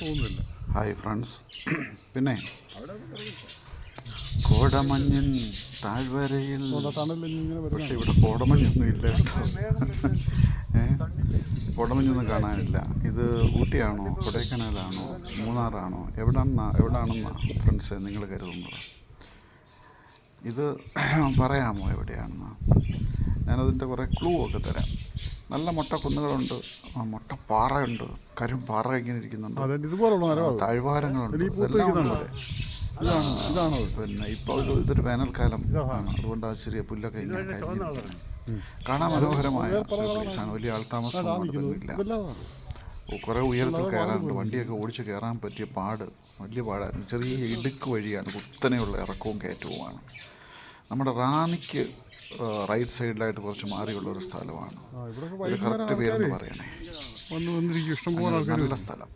തോന്നുന്നില്ല. Hi friends പിന്നെ കോടമഞ്ഞിൻ താഴ്വരയിൽ പക്ഷേ ഇവിടെ കോടമഞ്ഞൊന്നും ഇല്ല കോടമഞ്ഞൊന്നും കാണാനില്ല. ഇത് ഊട്ടിയാണോ കൊടൈക്കനാലാണോ മൂന്നാറാണോ എവിടാണെന്നാ എവിടാണെന്നാ ഫ്രണ്ട്സ് നിങ്ങൾ കരുതുന്നത്? ഇത് പറയാമോ എവിടെയാണെന്ന്? ഞാനതിന്റെ കുറേ ക്ലൂ ഒക്കെ തരാം. നല്ല മുട്ട കുന്നുകളുണ്ട് മുട്ട പാറയുണ്ട് കരും പാറ ഇങ്ങനെ ഇരിക്കുന്നുണ്ട്. ഇതുപോലുള്ള താഴ്വാരങ്ങളുണ്ട്. ഇതാണ്. ഇതാണ് പിന്നെ ഇപ്പോൾ ഇത് ഇതൊരു വേനൽക്കാലം. ആണ്. അതുകൊണ്ട് ആ ചെറിയ പുല്ലൊക്കെ ഇങ്ങനെ. കാണാൻ മനോഹരമായ വലിയ ആൾതാമസം ഇല്ല കുറേ ഉയരത്തിൽ കയറാനുണ്ട്. വണ്ടിയൊക്കെ ഓടിച്ച് കയറാൻ പറ്റിയ പാട്. വലിയ പാടായിരുന്നു ചെറിയ ഇടുക്ക് വഴിയാണ് കുത്തനെയുള്ള ഇറക്കവും കയറ്റവുമാണ്. നമ്മുടെ റാന്നിക്ക് റൈറ്റ് സൈഡിലായിട്ട് കുറച്ച് മാറിയുള്ള ഒരു സ്ഥലമാണ്. കറക്റ്റ് പേരെന്ന് പറയണേ. നല്ല സ്ഥലം.